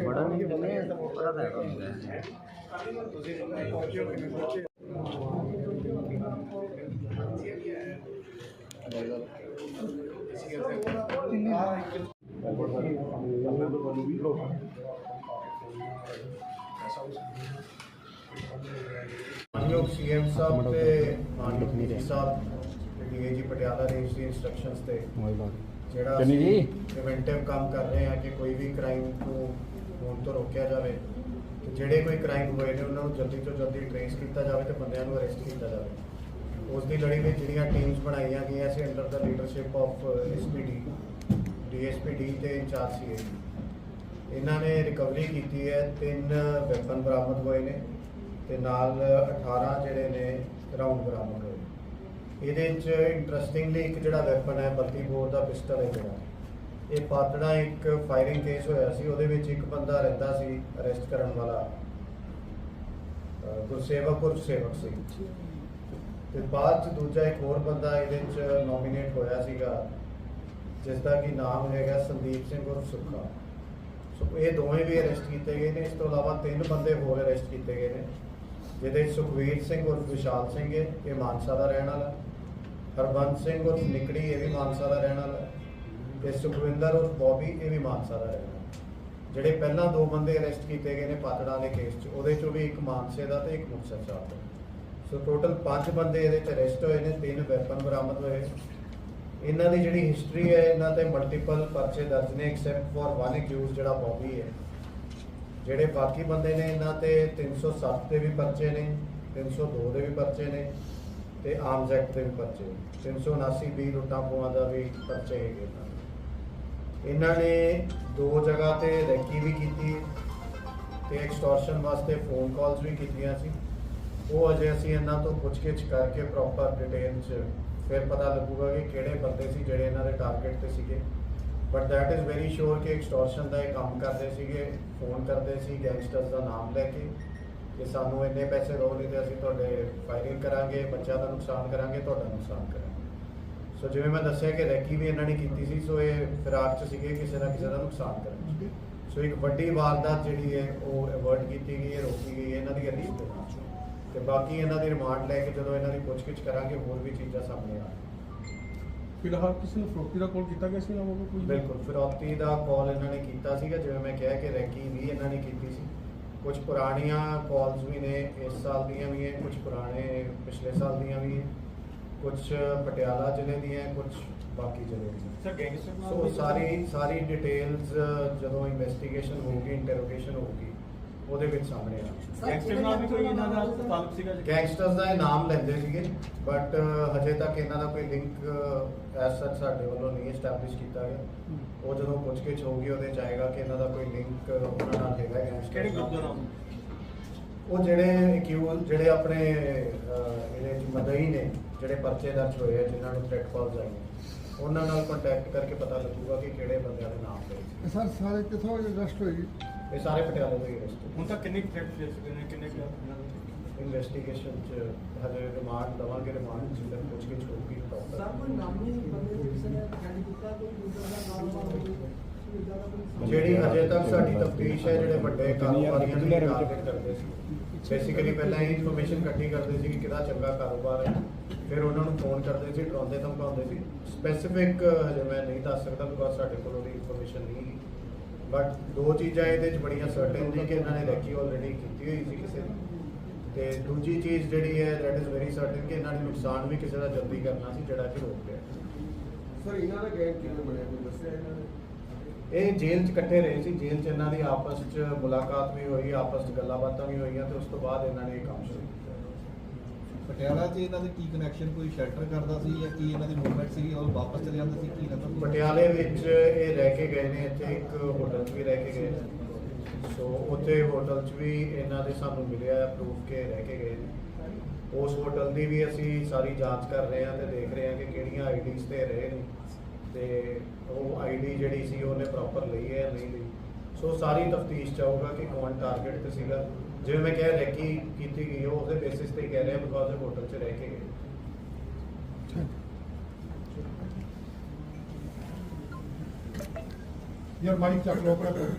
ਬੜਾ ਨਹੀਂ ਕਹਿੰਦੇ ਪਤਾ ਤਾਂ ਹੈਗਾ ਹੁੰਦਾ ਹੈ ਮਾਨਯੋਗ ਸੀਐਮ ਸਾਹਿਬ ਤੇ ਮਾਨਯੋਗ ਡੀਜੀ ਸਾਹਿਬ ਡੀਏਜੀ ਪਟਿਆਲਾ ਰੇਂਜ ਦੀ ਇਨਸਟਰਕਸ਼ਨਸ ਤੇ ਜਿਹੜਾ ਅਸੀਂ ਪ੍ਰੀਵੈਂਟਿਵ ਕੰਮ ਕਰ ਰਹੇ ਹਾਂ ਕਿ ਕੋਈ ਵੀ ਕ੍ਰਾਈਮ ਨੂੰ ਹੋਣ ਤੋਂ ਰੋਕਿਆ ਜਾਵੇ ਤੇ ਜਿਹੜੇ ਕੋਈ ਕ੍ਰਾਈਮ ਹੋਏ ਨੇ ਉਹਨਾਂ ਨੂੰ ਜਲਦੀ ਤੋਂ ਜਲਦੀ ਟ੍ਰੇਸ ਕੀਤਾ ਜਾਵੇ ਤੇ ਬੰਦਿਆਂ ਨੂੰ ਅਰੈਸਟ ਕੀਤਾ ਜਾਵੇ। ਉਸ ਦੀ ਲੜੀ ਵਿੱਚ ਜਿਹੜੀਆਂ ਟੀਮਸ ਬਣਾਈਆਂ ਗਈਆਂ ਸੀ under the leadership of SPD DSPD ਤੇ ਇੰਚਾਰਜ ਸੀ ਇਹਨਾਂ ਨੇ ਰਿਕਵਰੀ ਕੀਤੀ ਹੈ, ਤਿੰਨ ਵੈਪਨ ਬਰਾਮਦ ਹੋਏ ਨੇ ਤੇ ਨਾਲ 18 ਜਿਹੜੇ ਨੇ ਰਾਉਂਡ ਬਰਾਮਦ ਹੋਏ ਇਹਦੇ ਵਿੱਚ ਇੰਟਰਸਟਿੰਗਲੀ ਇੱਕ ਜਿਹੜਾ ਵੈਪਨ ਹੈ 32 ਬੋਰ ਦਾ ਪਿਸਟਲ ਹੈ ਜਿਹੜਾ। ਇਹ ਪਾਤੜਾ ਇੱਕ ਫਾਇਰਿੰਗ ਕੇਸ ਹੋਇਆ ਸੀ, ਉਹਦੇ ਵਿੱਚ ਇੱਕ ਬੰਦਾ ਰਹਿੰਦਾ ਸੀ ਅਰੈਸਟ ਕਰਨ ਵਾਲਾ। ਗੁਰਸੇਵਕ ਉਰਫ ਸੇਵਕ ਸਿੰਘ ਤੇ ਬਾਅਦ ਚ ਦੂਜਾ ਇੱਕ ਹੋਰ ਬੰਦਾ ਇਹਦੇ ਵਿੱਚ ਨੋਮੀਨੇਟ ਹੋਇਆ ਸੀਗਾ ਜਿਸ ਦਾ ਕੀ ਨਾਮ ਹੈਗਾ ਸੰਦੀਪ ਸਿੰਘ ਉਰਫ ਸੁੱਖਾ। ਸੋ ਇਹ ਦੋਵੇਂ ਵੀ ਅਰੈਸਟ ਕੀਤੇ ਗਏ ਨੇ। ਇਸ ਤੋਂ ਇਲਾਵਾ ਤਿੰਨ ਬੰਦੇ ਹੋਰ ਅਰੈਸਟ ਕੀਤੇ ਗਏ ਨੇ। ਜਿਹਦੇ ਵਿੱਚ ਸੁਖਵੀਰ ਸਿੰਘ ਉਰਫ ਵਿਸ਼ਾਲ ਸਿੰਘ ਹੈ, ਇਹ ਮਾਨਸਾ ਦਾ ਰਹਿਣ ਵਾਲਾ। ਹਰਬੰਸ ਸਿੰਘ ਉਰਫ ਨਿਕੜੀ, ਇਹ ਵੀ ਮਾਨਸਾ ਦਾ ਰਹਿਣ ਵਾਲਾ। ਤੇ ਸੁਖਵਿੰਦਰ ਉਰਫ ਬੋਬੀ, ਇਹ ਵੀ ਮਾਨਸਾ ਦਾ ਰਹਿਣ ਵਾਲਾ। ਜਿਹੜੇ ਪਹਿਲਾਂ ਦੋ ਬੰਦੇ ਅਰੈਸਟ ਕੀਤੇ ਗਏ ਨੇ ਪਾਤੜਾ ਦੇ ਕੇਸ 'ਚ, ਉਹਦੇ 'ਚੋਂ ਵੀ ਇੱਕ ਮਾਨਸੇ ਦਾ ਤੇ ਇੱਕ ਮੁਕਤਸਰ ਸਾਹਿਬ ਦਾ। ਸੋ ਟੋਟਲ 5 ਬੰਦੇ ਇਹਦੇ 'ਚ ਅਰੈਸਟ ਹੋਏ ਨੇ, ਤਿੰਨ ਵੈਪਨ ਬਰਾਮਦ ਹੋਏ। ਇਹਨਾਂ ਦੀ ਜਿਹੜੀ ਹਿਸਟਰੀ ਹੈ, ਇਹਨਾਂ ਤੇ ਮਲਟੀਪਲ ਪਰਚੇ ਦਰਜ ਨੇ ਐਕਸੈਪਟ ਫॉर ਵਨ ਅਕਿਊਜ਼ ਜਿਹੜਾ ਬੌਬੀ ਹੈ। ਜਿਹੜੇ ਬਾਕੀ ਬੰਦੇ ਨੇ ਇਹਨਾਂ ਤੇ 307 ਦੇ ਵੀ ਪਰਚੇ ਨੇ 302 ਦੇ ਵੀ ਪਰਚੇ ਨੇ ਤੇ ਆਰਮਸ ਐਕਟ ਦੇ ਵੀ ਪਰਚੇ ਨੇ। 379 ਵੀ ਲੁੱਟਾਂ ਖੋਹਾਂ ਦਾ ਵੀ ਪਰਚੇ ਹੈਗੇ ਇਹਨਾਂ ਇਹਨਾਂ ਨੇ ਦੋ ਜਗ੍ਹਾ ਤੇ ਰੈਕੀ ਵੀ ਕੀਤੀ ਤੇ ਐਕਸਟੋਰਸ਼ਨ ਵਾਸਤੇ ਫੋਨ ਕਾਲਸ ਵੀ ਕੀਤੀਆਂ ਸੀ। ਉਹ ਅਜੇ ਅਸੀਂ ਇਹਨਾਂ ਤੋਂ ਪੁੱਛਗਿੱਛ ਕਰਕੇ ਪ੍ਰੋਪਰ ਡਿਟੇਲ ਚ ਫਿਰ ਪਤਾ ਲੱਗੂਗਾ ਕਿ ਕਿਹੜੇ ਬੰਦੇ ਸੀ, ਜਿਹੜੇ ਇਹਨਾਂ ਦੇ ਟਾਰਗੇਟ ਤੇ ਸੀਗੇ। But that is very sure ਕਿ ਐਕਸਟੋਰਸ਼ਨ ਦਾ ਇਹ ਕੰਮ ਕਰਦੇ ਸੀਗੇ ਫੋਨ ਕਰਦੇ ਸੀ ਗੈਂਗਸਟਰਸ ਦਾ ਨਾਮ ਲੈ ਕੇ। ਕਿ ਸਾਨੂੰ ਇੰਨੇ ਪੈਸੇ ਦਿਓ ਨਹੀਂ ਅਸੀਂ ਤੁਹਾਡੇ ਫਾਇਰਿੰਗ ਕਰਾਂਗੇ, ਬੱਚਿਆਂ ਦਾ ਨੁਕਸਾਨ ਕਰਾਂਗੇ, ਤੁਹਾਡਾ ਨੁਕਸਾਨ ਕਰਾਂਗੇ। ਸੋ ਜਿਵੇਂ ਮੈਂ ਦੱਸਿਆ ਕਿ ਰੈਕੀ ਵੀ ਇਹਨਾਂ ਨੇ ਕੀਤੀ ਸੀ ਸੋ ਇਹ ਫਿਰਾਕ ਚ ਸੀਗੇ, ਕਿਸੇ ਨਾ ਕਿਸੇ ਦਾ ਨੁਕਸਾਨ ਕਰਨ ਸੋ ਇੱਕ ਵੱਡੀ ਵਾਰਦਾਤ ਜਿਹੜੀ ਹੈ, ਉਹ ਅਵਰਟ ਕੀਤੀ ਗਈ ਹੈ, ਰੋਕੀ ਗਈ ਹੈ, ਇਹਨਾਂ ਦੀ ਅਰੀਸ ਦੇ ਨਾਲ ਤੇ ਬਾਕੀ ਇਹਨਾਂ ਦੀ ਰਿਮਾਂਡ ਲੈ ਕੇ ਜਦੋਂ ਇਹਨਾਂ ਦੀ ਪੁੱਛਗਿੱਛ ਕਰਾਂਗੇ ਹੋਰ ਵੀ ਚੀਜ਼ਾਂ ਸਾਹਮਣੇ ਆਉਣਗੀਆਂ ਫਿਲਹਾਲ ਕਿਸੇ ਨੂੰ ਫਰੋਤੀ ਦਾ ਕਾਲ ਕੀਤਾ ਗਿਆ ਸੀ ਨਾ ਉਹ ਕੋਈ? ਬਿਲਕੁਲ ਫਿਰੌਤੀ ਦਾ ਕਾਲ ਇਹਨਾਂ ਨੇ ਕੀਤਾ ਸੀਗਾ ਜਿਵੇਂ ਮੈਂ ਕਿਹਾ ਕਿ ਰੈਕੀ ਵੀ ਇਹਨਾਂ ਨੇ ਕੀਤੀ ਸੀ। ਕੁਝ ਪੁਰਾਣੀਆਂ ਕਾਲਸ ਵੀ ਨੇ ਇਸ ਸਾਲ ਦੀਆਂ ਵੀ ਹੈ ਕੁਝ ਪੁਰਾਣੇ ਪਿਛਲੇ ਸਾਲ ਦੀਆਂ ਵੀ ਹੈ ਕੁਝ ਪਟਿਆਲਾ ਜ਼ਿਲ੍ਹੇ ਦੀਆਂ ਹੈ, ਕੁਝ ਬਾਕੀ ਜ਼ਿਲ੍ਹੇ ਦੀਆਂ। ਸਰ ਗੈਂਗਸਟਰ ਸੋ ਸਾਰੀ ਸਾਰੀ ਡਿਟੇਲਸ ਜਦੋਂ ਇਨਵੈਸਟੀਗੇਸ਼ਨ ਹੋਊਗੀ ਇੰਟਰੋਗੇਸ਼ਨ ਹੋਊਗੀ ਉਹਦੇ ਵਿੱਚ ਸਾਹਮਣੇ ਆਉਣਗੇ ਗੈਂਗਸਟਰ ਨਾਲ ਵੀ ਕੋਈ ਇਹਨਾਂ ਦਾ ਤਾਲੁਕ ਸੀਗਾ ਜੀ? ਗੈਂਗਸਟਰਸ ਦਾ ਇਹ ਨਾਮ ਲੈਂਦੇ ਸੀਗੇ ਬਟ ਹਜੇ ਤੱਕ ਇਹਨਾਂ ਦਾ ਕੋਈ ਲਿੰਕ ਐਸ ਸੱਚ ਸਾਡੇ ਵੱਲੋਂ ਨਹੀਂ ਐਸਟੈਬਲਿਸ਼ ਕੀਤਾ ਗਿਆ। ਉਹ ਜਦੋਂ ਪੁੱਛਗਿੱਛ ਹੋਊਗੀ ਉਹਦੇ ਚ ਆਏਗਾ ਕਿ ਇਹਨਾਂ ਦਾ ਕੋਈ ਲਿੰਕ ਉਹਨਾਂ ਨਾਲ ਹੈਗਾ ਗੈਂਗਸਟਰ ਕਿਹੜੇ ਗਰੁੱਪ ਦਾ ਨਾਮ ਉਹ ਜਿਹੜੇ ਅਕਿਊਜ਼ ਜਿਹੜੇ ਆਪਣੇ ਇਹਦੇ ਚ ਮਦਈ ਨੇ ਜਿਹੜੇ ਪਰਚੇ ਦਰਜ ਹੋਏ ਆ ਜਿਨ੍ਹਾਂ ਨੂੰ ਥ੍ਰੈਟ ਕਾਲਸ ਆਈਆਂ ਉਹਨਾਂ ਨਾਲ ਕੰਟੈਕਟ ਕਰਕੇ ਪਤਾ ਲੱਗੂਗਾ ਕਿ ਕਿਹੜੇ ਬੰਦਿਆਂ ਦੇ ਨਾਮ ਲਏ ਸਰ ਸਾਰੇ ਕਿੱਥੋਂ ਅਰੈਸਟ ਹੋਈ ਸੀ ਇਹ ਸਾਰੇ ਪਟਿਆਲੇ ਹੀ ਅਰੈਸਟ ਹੁਣ ਤੱਕ ਕਿੰਨੇ ਥ੍ਰੈਟ ਫੇਸ ਚੁੱਕੇ ਨੇ ਕਿੰਨੇ ਕੁ ਇਨਵੈਸਟੀਗੇਸ਼ਨ ਚ ਹਜੇ ਰਿਮਾਂਡ ਦਵਾਂਗੇ ਰਿਮਾਂਡ ਫਿਰ ਪੁੱਛਗਿੱਛ ਹੋਊਗੀ proper। ਸਭ ਕੋਈ ਨਾਮੀ ਬੰਦੇ ਨੂੰ ਕਿਸੇ ਨੇ ਹੈਂਡ ਕੀਤਾ ਕੋਈ ਦੂਸਰਾ ਦਾ ਜਿਹੜੀ ਹਜੇ ਤੱਕ ਸਾਡੀ ਤਫਤੀਸ਼ ਹੈ ਜਿਹੜੇ ਵੱਡੇ ਕਾਰੋਬਾਰੀਆਂ ਨੂੰ ਟਾਰਗੇਟ ਕਰਦੇ ਸੀ। ਬੇਸਿਕਲੀ ਪਹਿਲਾਂ ਇਹ ਇਨਫੋਰਮੇਸ਼ਨ ਇਕੱਠੀ ਕਰਦੇ ਸੀ ਕਿ ਕਿਹਦਾ ਚੰਗਾ ਕਾਰੋਬਾਰ ਹੈ। ਫਿਰ ਉਹਨਾਂ ਨੂੰ ਫੋਨ ਕਰਦੇ ਸੀ ਡਰਾਉਂਦੇ ਧਮਕਾਉਂਦੇ ਸੀ ਸਪੈਸੀਫਿਕ ਹਜੇ ਮੈਂ ਨਹੀਂ ਦੱਸ ਸਕਦਾ ਬਿਕੋਜ਼ ਸਾਡੇ ਕੋਲ ਉਹਦੀ ਇਨਫੋਰਮੇਸ਼ਨ ਨਹੀਂ ਹੈ ਬਟ ਦੋ ਚੀਜ਼ਾਂ ਇਹਦੇ ਚ ਬੜੀਆਂ ਸਰਟਨ ਨੇ ਕਿ ਇਹਨਾਂ ਨੇ ਰੈਕੀ ਆਲਰੇਡੀ ਕੀਤੀ ਹੋਈ ਸੀ ਕਿਸੇ ਦੀ। ਤੇ ਦੂਜੀ ਚੀਜ਼ ਜਿਹੜੀ ਹੈ ਦੈਟ ਇਜ਼ ਵੈਰੀ ਸਰਟਨ ਕਿ ਇਹਨਾਂ ਨੇ ਨੁਕਸਾਨ ਵੀ ਕਿਸੇ ਦਾ ਜਲਦੀ ਕਰਨਾ ਸੀ ਜਿਹੜਾ ਕਿ ਰੋਕ ਲਿਆ। ਸਰ ਇਹਨਾਂ ਦਾ ਗੈਂਗ ਕਿਵੇਂ ਬਣਿਆ? ਕੋਈ ਦੱਸਿਆ ਇਹਨਾਂ ਨੇ? ਇਹ ਜੇਲ੍ਹ 'ਚ ਇਕੱਠੇ ਰਹੇ ਸੀ। ਜੇਲ੍ਹ 'ਚ ਇਹਨਾਂ ਦੀ ਆਪਸ 'ਚ ਮੁਲਾਕਾਤ ਵੀ ਹੋਈ ਆਪਸ 'ਚ ਗੱਲਾਂ ਬਾਤਾਂ ਵੀ ਹੋਈਆਂ ਤੇ ਉਸ ਤੋਂ ਬਾਅਦ ਇਹਨਾਂ ਨੇ ਇਹ ਕੰਮ ਸ਼ੁਰੂ ਕੀਤਾ। ਪਟਿਆਲਾ 'ਚ ਇਹਨਾਂ ਦੇ ਕੀ ਕਨੈਕਸ਼ਨ ਕੋਈ ਸ਼ੈਲਟਰ ਕਰਦਾ ਸੀ ਜਾਂ ਕੀ ਇਹਨਾਂ ਦੀ ਮੂਵਮੈਂਟ ਸੀ ਔਰ ਵਾਪਸ ਚਲੇ ਜਾਂਦੇ ਸੀ, ਕੀ ਇਹਨਾਂ ਪਟਿਆਲੇ ਵਿੱਚ ਇਹ ਰਹਿ ਕੇ ਗਏ ਨੇ, ਇੱਥੇ ਇੱਕ ਹੋਟਲ 'ਚ ਵੀ ਰਹਿ ਕੇ ਗਏ ਨੇ। ਸੋ ਉੱਥੇ ਹੋਟਲ 'ਚ ਵੀ ਇਹਨਾਂ ਦੇ ਸਾਨੂੰ ਮਿਲਿਆ ਪ੍ਰੂਫ ਕਿ ਰਹਿ ਕੇ ਗਏ ਨੇ। ਉਸ ਹੋਟਲ ਦੀ ਵੀ ਅਸੀਂ ਸਾਰੀ ਜਾਂਚ ਕਰ ਰਹੇ ਹਾਂ ਤੇ ਦੇਖ ਰਹੇ ਹਾਂ ਕਿ ਕਿਹੜੀਆਂ ਆਈਡੀਜ਼ ਤੇ ਰਹੇ ਨੇ। ਤੇ ਉਹ ਆਈਡੀ ਜਿਹੜੀ ਸੀ, ਉਹਨੇ ਪ੍ਰੋਪਰ ਲਈ ਹੈ ਜਾਂ ਨਹੀਂ ਲਈ। ਸੋ ਸਾਰੀ ਤਫਤੀਸ਼ ਚਾਹੂਗਾ ਕਿ ਕੌਣ ਟਾਰਗੇਟ ਤੇ ਸੀਗਾ। ਜਿਵੇਂ ਮੈਂ ਕਿਹਾ ਰੈਕੀ ਕੀਤੀ ਗਈ ਉਹ ਉਹਦੇ ਬੇਸਿਸ ਤੇ ਕਹਿ ਰਿਹਾ ਬਿਕਾਜ਼ ਉਹ ਹੋਟਲ 'ਚ ਰਹਿ ਕੇ ਗਏ। ਯਾਰ ਮਾਈਕ ਚੱਕ ਲਓ ਆਪਣਾ।